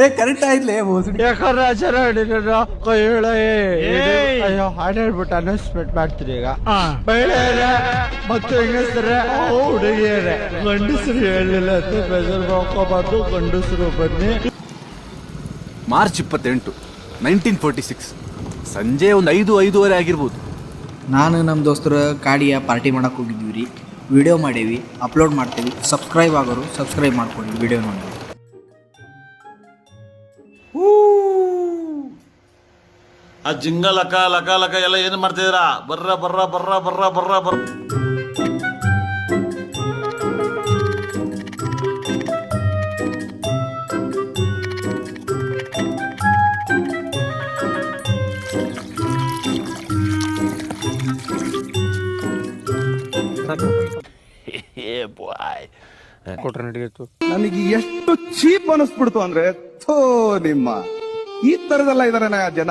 ಏ ಕರೆಕ್ಟ್ ಆಯ್ತಲೇ ಅಯ್ಯೋ ಹಾಡು ಹೇಳ್ಬಿಟ್ಟು ಅನೌನ್ಸ್ಮೆಂಟ್ ಮಾಡ್ತೀರಿ ಈಗ. ಮಹಿಳೆಯರೇ ಮತ್ತು ಹೆಂಗಸರೇ ಹುಡುಗಿಯರೇ. ಗಂಡಸರು ಹೇಳಿಲ್ಲ ಅಂತ ಮಾಡ್ಕೋಬಾರ್ದು ಗಂಡಸರು ಬನ್ನಿ. ಮಾರ್ಚ್ ಇಪ್ಪತ್ತೆಂಟು ನೈನ್ಟೀನ್ ಫೋರ್ಟಿ ಸಿಕ್ಸ್ ಸಂಜೆ ಒಂದು ಐದು ಐದೂವರೆ ಆಗಿರ್ಬೋದು. ನಾನು ನಮ್ಮ ದೋಸ್ತರು ಕಾಡಿಯ ಪಾರ್ಟಿ ಮಾಡಕ್ಕೆ ಹೋಗಿದ್ವಿ ರೀ. ವಿಡಿಯೋ ಮಾಡೀವಿ ಅಪ್ಲೋಡ್ ಮಾಡ್ತೀವಿ. ಸಬ್ಸ್ಕ್ರೈಬ್ ಆಗೋರು ಸಬ್ಸ್ಕ್ರೈಬ್ ಮಾಡ್ಕೊಳ್ಳಿ ವಿಡಿಯೋ ನೋಡಿ. ಆ ಜಿಂಗ ಲಕ ಲಕ ಲಕ ಎಲ್ಲ ಏನು ಮಾಡ್ತಿದ್ದೀರಾ? ಬರ್ರ ಬರ್ರ ಬರ್ರ ಬರ್ರ ಬರ್ರ ಬರ್ರ. ನನಗೆ ಎಷ್ಟು ಚೀಪ್ ಅನಿಸ್ಬಿಡ್ತು ಅಂದ್ರೆ ಥೋ ನಿಮ್ಮ. ಈ ತರದೆಲ್ಲ ಇದಾರೆ ಜನ.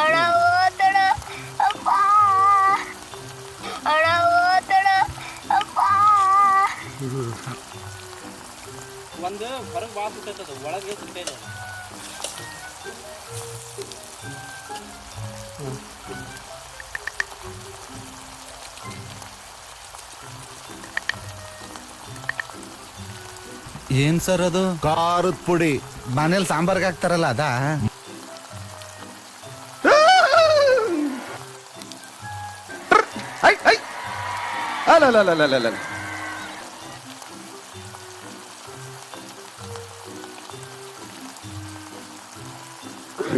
ಅಣ್ಣ ಓತಣ ಅಪ್ಪ. ಅಣ್ಣ ಓತಣ ಅಪ್ಪ. ಒಂದು ಹೊರಗೆ ಭಾಳ ಸುಟ್ಟೈತದ ಒಳಗೆ ಸುಟ್ಟೈತೆ ಏನ್ ಸರ್ ಅದು? ಖಾರದ ಪುಡಿ. ಮನೇಲಿ ಸಾಂಬಾರ್ಗೆ ಹಾಕ್ತಾರಲ್ಲ ಅದಾ? ಐ ಐ ಅಲ್ಲ ಅಲ್ಲ ಅಲ್ಲ ಅಲ್ಲ ಅಲ್ಲ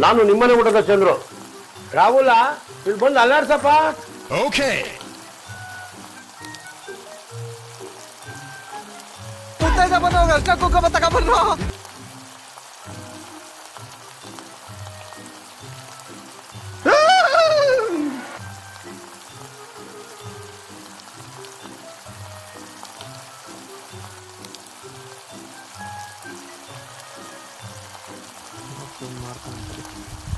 ನಾನು ನಿಮ್ಮನೆ ಊಟದ ಚಂದ್ರು. ರಾಹುಲ ಇಲ್ಲಿ ಬಂದು ಅಲ್ಲಾಡ್ಸಪ್ಪ.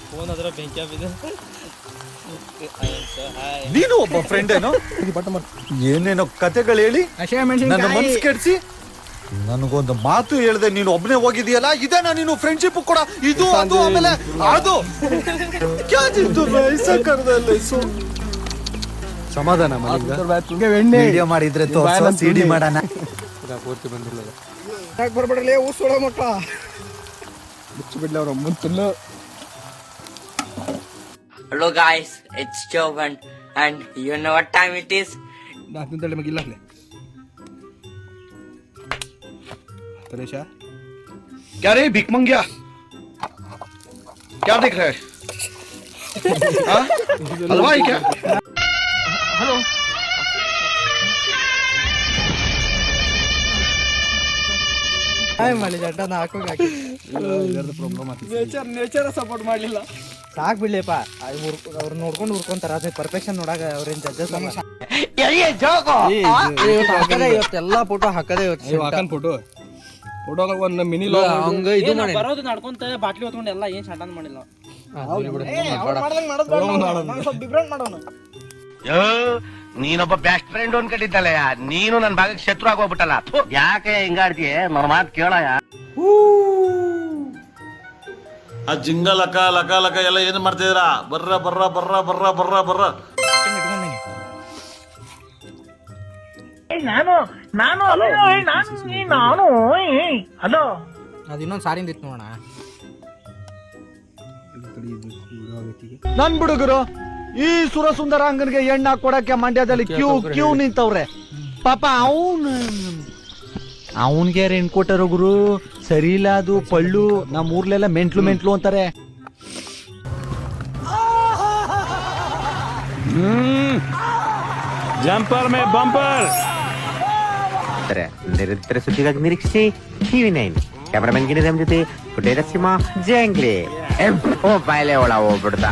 ಫೋನ್ ಅದ್ರ ಬೆಂಕಿ ಬಿದ್ದು ಹಾಯ್ ನೀನು ಒಬ್ಬ ಫ್ರೆಂಡ್ ಏನೋ? ಏನೇನೋ ಕತೆಗಳು ಹೇಳಿ ನನ್ನ ಮನಸ್ಸು ಕೆಡ್ಸಿ. ನನಗೊಂದು ಮಾತು ಹೇಳ್ದೆ ನೀನು ಒಬ್ಬನೇ ಹೋಗಿದೀಯಲ್ಲ ಇದೇನಾ ನೀನು ಫ್ರೆಂಡ್ಶಿಪ್ ಕೂಡ? ಇದು ಅದು ಆಮೇಲೆ ಅದು. ಸಮಾಧಾನ ವಿಡಿಯೋ ಮಾಡಿದ್ರೆ ಸಿಡಿ ಮಾಡೋಣ. ಬರ್ಬೇಡ ಊಸೋಳ ಮಕ್ಕಳ ముచ్చిబిడ్డవరం ముంతుల్లో hello guys it's Jovan and you know what time it is నాకు నింతలే మాకు ఇల్లలే तनेशा क्या रे भीख मंगिया क्या देख रहा है हाँ? हलवाई क्या हेलो ನೇಚರ್ ನೇಚರ್ ಸಪೋರ್ಟ್ ಮಾಡಲಿಲ್ಲ. ಸಾಕ್ ಬಿಡ್ಲಿಪ್ಪ ಅವ್ರು ನೋಡ್ಕೊಂಡು ಹುರ್ಕೊಂತಾರ ಅದೇ ಪರ್ಫೆಕ್ಷನ್ ನೋಡಾಗ ಅವ್ರೇನ್ ಜಡ್ಜಸ್ ಎಲ್ಲಾ ಫೋಟೋ ಹಾಕದೆ ಹಾಕನ್ ಫೋಟೋ ಫೋಟೋ ಒಂದ್ ಮಿನಿ ಹಂಗ ಇದು ಮಾಡಿ ಬರೋದು ನಡ್ಕೊಂತ ಬಾಟ್ಲಿ ಹೊತ್ಕೊಂಡು ಎಲ್ಲ ಏನ್ ಶಾಂತ ಮಾಡಿಲ್ಲ. ನೀನೊಬ್ಬ ಬೆಸ್ಟ್ ಫ್ರೆಂಡ್ ಅನ್ಕೊಂಡಿದ್ದಲ್ಲಯ್ಯ ನೀನು ನನ್ನ ಭಾಗಕ್ಕೆ ಶತ್ರು ಆಗೋಗ್ಬಿಟ್ಟಲ್ಲ. ಯಾಕೆ ಹಿಂಗಾಡ್ತೀಯ? ನನ್ನ ಮಾತು ಕೇಳಯ್ಯ ಆ ಜಿಂಗ ಲಕ ಲಕ ಲಕ ಎಲ್ಲ ಏನು ಮಾಡ್ತಿದ್ರ ಬರ್ರ ಬರ್ರ ಬರ್ರ ಬರ್ರ ಬರ್ರ ಬರ್ರ. ಅದು ಇನ್ನೊಂದ್ ಸಾರಿಂದ ಇತ್ತು ನೋಡೋಣ. ನನ್ ಹುಡುಗರು ಈ ಸುರ ಸುಂದರಾಂಗನ್ಗೆ ಎಣ್ಣ ಕೊಡಕ್ಕೆ ಮಂಡ್ಯದಲ್ಲಿ ಕ್ಯೂ ಕ್ಯೂ ನಿಂತವ್ರೆ. ಪಾಪ ಅವನು ಅವನ್ಗೆ ರೆಂಟ್ ಕೊಟ್ಟರು ಗುರು? ಸರಿ ಇಲ್ಲ ಅದು ಪಳ್ಳು ನಮ್ಮ ಊರ್ಲೆಲ್ಲ ಮೆಂಟ್ಲು ಮೆಂಟ್ಲು ಅಂತಾರೆ. ಜಂಪರ್ ಮೇ ಬಂಪರ್. ನಿರಂತರ ಸುದ್ದಿಗಾಗಿ ನಿರೀಕ್ಷಿಸಿ. TV nine. ಕ್ಯಾಮರಾಮನ್ ಗಿಣಿರಾಮ್ ಜೊತೆ. ಪುಟೇರ ಸಿಂಹ ಜಂಗ್ಲಿ ಓ ಬಾಯ್ಲೆ ಒಳ ಹೋಗ್ಬಿಡ್ದ.